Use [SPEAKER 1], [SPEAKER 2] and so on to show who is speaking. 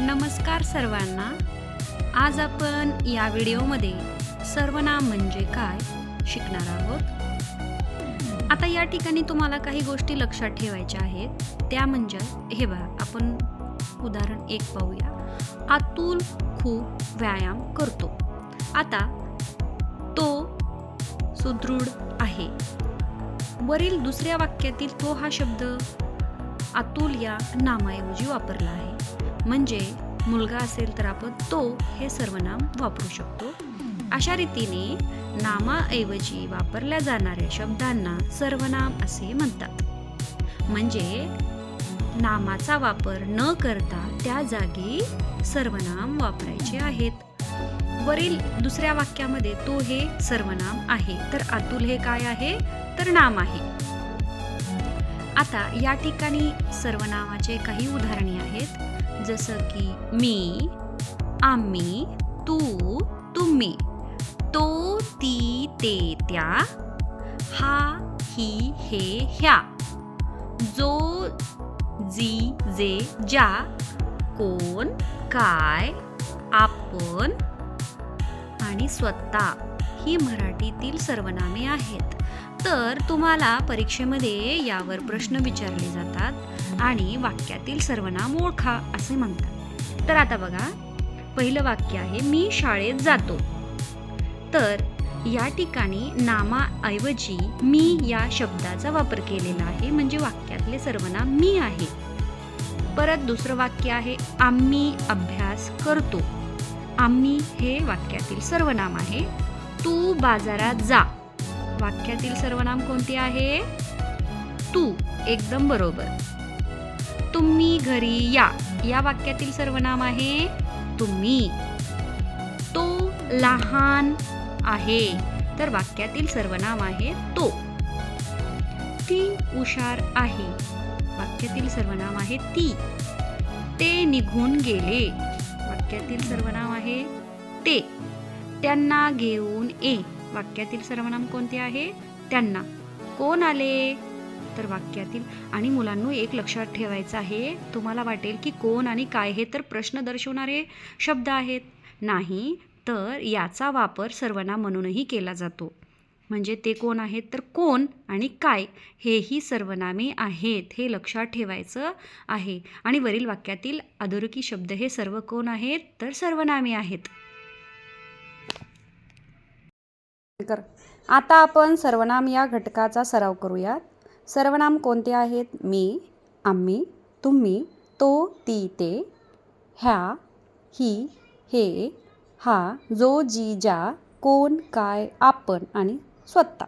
[SPEAKER 1] नमस्कार सर्वांना. आज आपण या व्हिडिओमध्ये सर्वनाम म्हणजे काय शिकणार आहोत. आता या ठिकाणी तुम्हाला काही गोष्टी लक्षात ठेवायच्या आहेत. त्या म्हणजे हे बघा आपण उदाहरण एक पाहूया. अतुल खूप व्यायाम करतो. आता तो सुदृढ आहे. वरील दुसऱ्या वाक्यातील तो हा शब्द अतुल या नामाऐवजी वापरला आहे. म्हणजे मुलगा असेल तर आपण तो हे सर्वनाम वापरू शकतो. अशा रीतीने नामाऐवजी वापरल्या जाणाऱ्या शब्दांना सर्वनाम असे म्हणतात. म्हणजे नामाचा वापर न करता त्या जागी सर्वनाम वापरायचे आहेत. वरील दुसऱ्या वाक्यामध्ये तो हे सर्वनाम आहे तर अतुल हे काय आहे? तर नाम आहे. आता या ठिकाणी सर्वनामाचे काही उदाहरणे आहेत. जसं की मी आम्ही तू तुम्ही. तो ती ते त्या. हा ही हे ह्या. जो जी जे ज्या. कोण काय आपण आणि स्वतः. ही मराठीतील सर्वनामे आहेत. तर तुम्हाला परीक्षेमध्ये यावर प्रश्न विचारले जातात आणि वाक्यातील सर्वनाम ओळखा असे म्हणतात. तर आता बघा पहिलं वाक्य आहे मी शाळेत जातो. तर या ठिकाणी नामाऐवजी मी या शब्दाचा वापर केलेला आहे म्हणजे वाक्यातले सर्वनाम मी आहे. परत दुसरं वाक्य आहे आम्ही अभ्यास करतो. आम्ही हे वाक्यातील सर्वनाम आहे. तू बाजारात जा. वाक्यातील सर्वनाम कोणते आहे? तू. एकदम बरोबर. तुम्ही घरी या. या वाक्यातील सर्वनाम आहे तुम्ही. तो लहान आहे. तर वाक्यातील सर्वनाम आहे तो. ती हुशार आहे. वाक्यातील सर्वनाम आहे ती. ते निघून गेले. वाक्यातील सर्वनाम आहे ते. त्यांना घेऊन ये. वाक्यातील सर्वनाम कोणते आहे? त्यांना. कोण आले? तर वाक्यातील. आणि मुलांनो एक लक्षात ठेवायचं आहे. तुम्हाला वाटेल की कोण आणि काय हे तर प्रश्न दर्शवणारे शब्द आहेत. नाही तर याचा वापर सर्वनाम म्हणूनही केला जातो. म्हणजे ते कोण आहेत? तर कोण आणि काय हेही सर्वनामे आहेत हे लक्षात ठेवायचं आहे. आणि वरील वाक्यातील अधोरेखी शब्द हे सर्व कोण आहेत? तर सर्वनामे आहेत.
[SPEAKER 2] कर. आता आपण सर्वनाम या घटकाचा सराव करूयात. सर्वनाम कोणते आहेत? मी आम्ही तुम्ही तो ती ते ह्या ही हे हा जो जी ज्या कोण काय आपण आणि स्वतः.